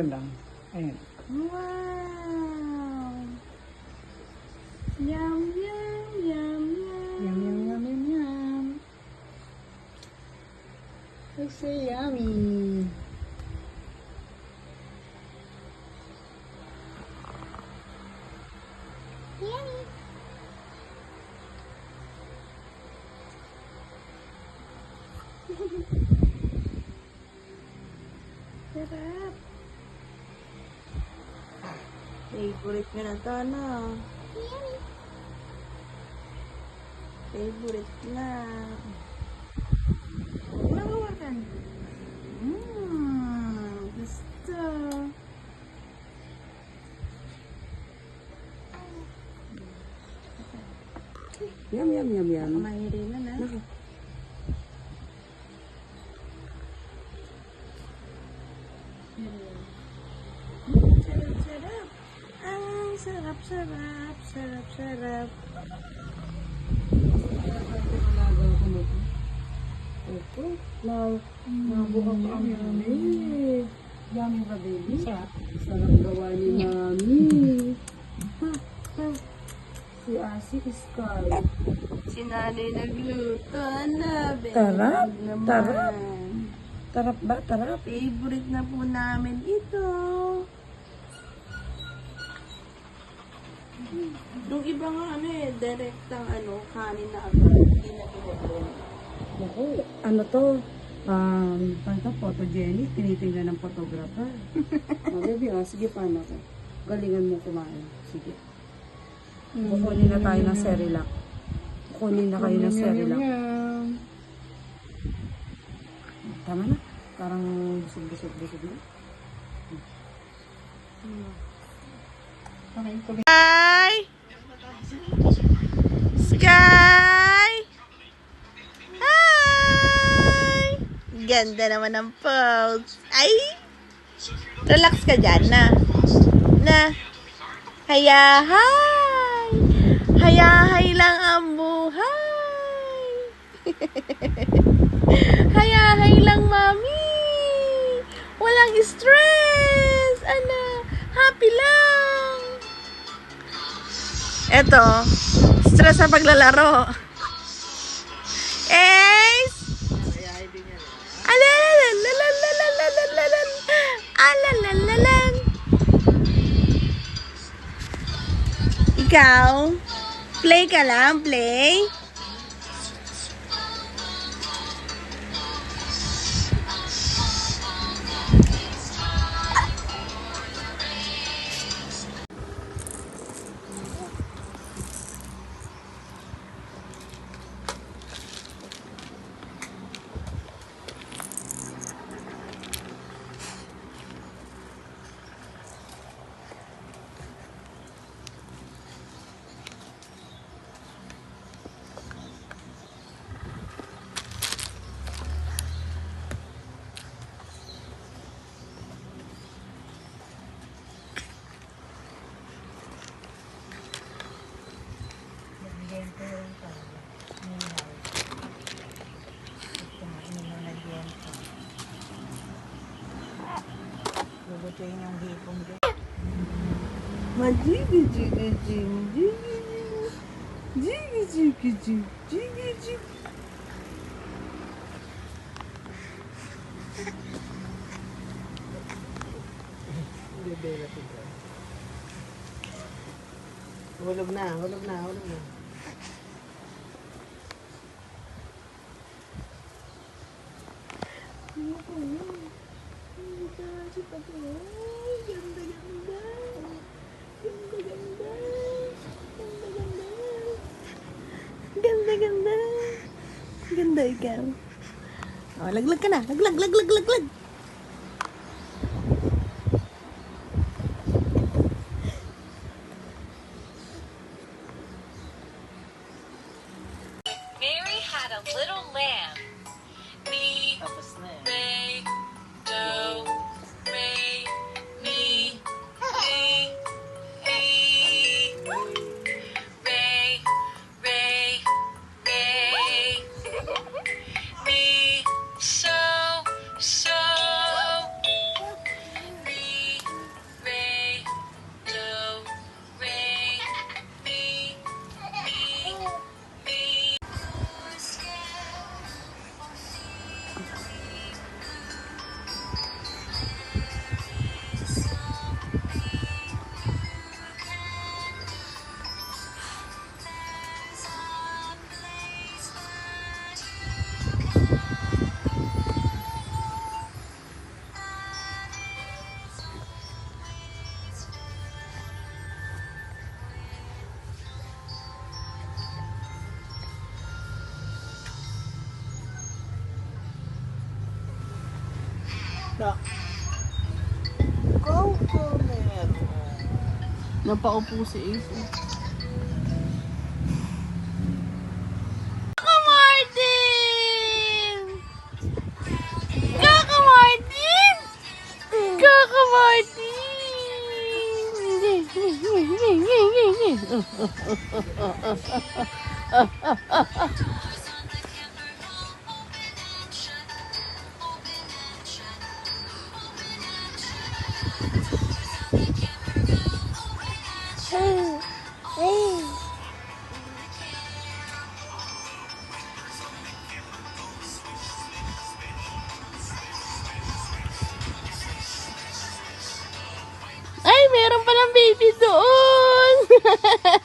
Meron lang. Ayun. Wow! Yum, yum, yum, yum. Yum, yum, yum, yum, yum. It's so yummy. Yummy. Sarap. Favorite ko na to, no? Yummy. Favorite na. Mmm, gusto. Yum, yum, yum, yum. Na na. Sarap, sarap, sarap. Opo. Nabuka pa ang yummy. Yummy ba, baby? Sarap. Sarap gawa ni mami. Si Asi Sky. Si nanay nagluto. Ano, baby? Tarap, tarap. Tarap ba? Tarap. Favorite na po namin ito. Yung iba nga ano eh, direktang ano, kanin na agad. Hindi na. Naku, ano to? Um, paano to? Photogenic? Tinitingnan ng photographer. oh, baby, oh, sige, paano ko? Galingan mo kumain. Sige. Kukunin na tayo ng Cerilac. Kukunin na kayo ng Cerilac. Tama na. Parang busog-busog-busog na. Sky! Sky! Hi! Ganda naman ng pose. Ay! Relax ka dyan na. Na. Hayahay! Hayahay lang ang buhay! Hayahay lang, mami! Walang stress! Ano? Happy lang! Eto, stress sa paglalaro. Ace! Alalalalalalalalalan! Alalalalan! Ikaw? Play ka play? cho anh ông đi không chứ mà diga diga diga diga diga diga diga diga na, na, na. Ganda. Ganda, ganda. Ganda, ganda. Ganda, ganda. Ganda. Mary had a little lamb. Go, go, meron. Napaupo si Ace. Kaka Martin! Kaka Martin! Kaka Martin! Ay, baby doon!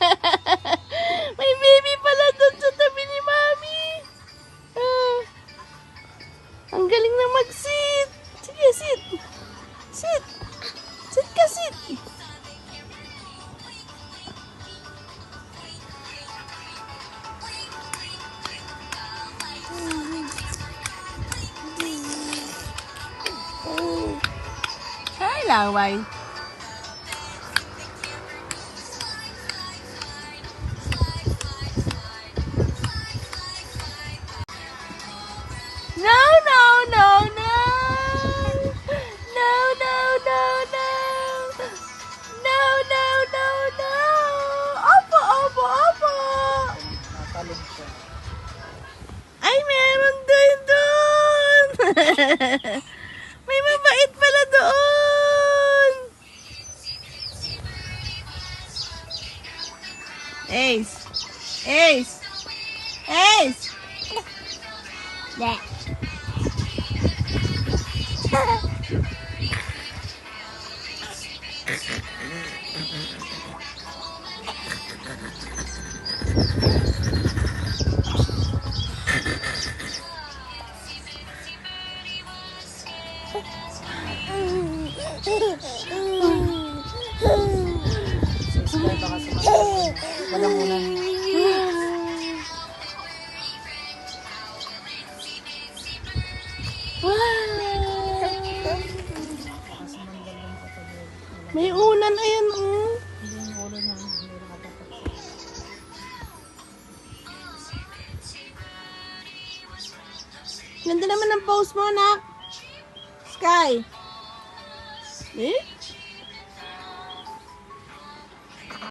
May baby pala doon sa tabi ni Mami! Ah, ang galing na mag-sit! Sige, sit! Sit! Sit ka, sit! Hi, Laway! Ace. Ace. Ace. Yeah. May ulan, ayan oh. Ganda naman ang pose mo, nak. Sky. Eh?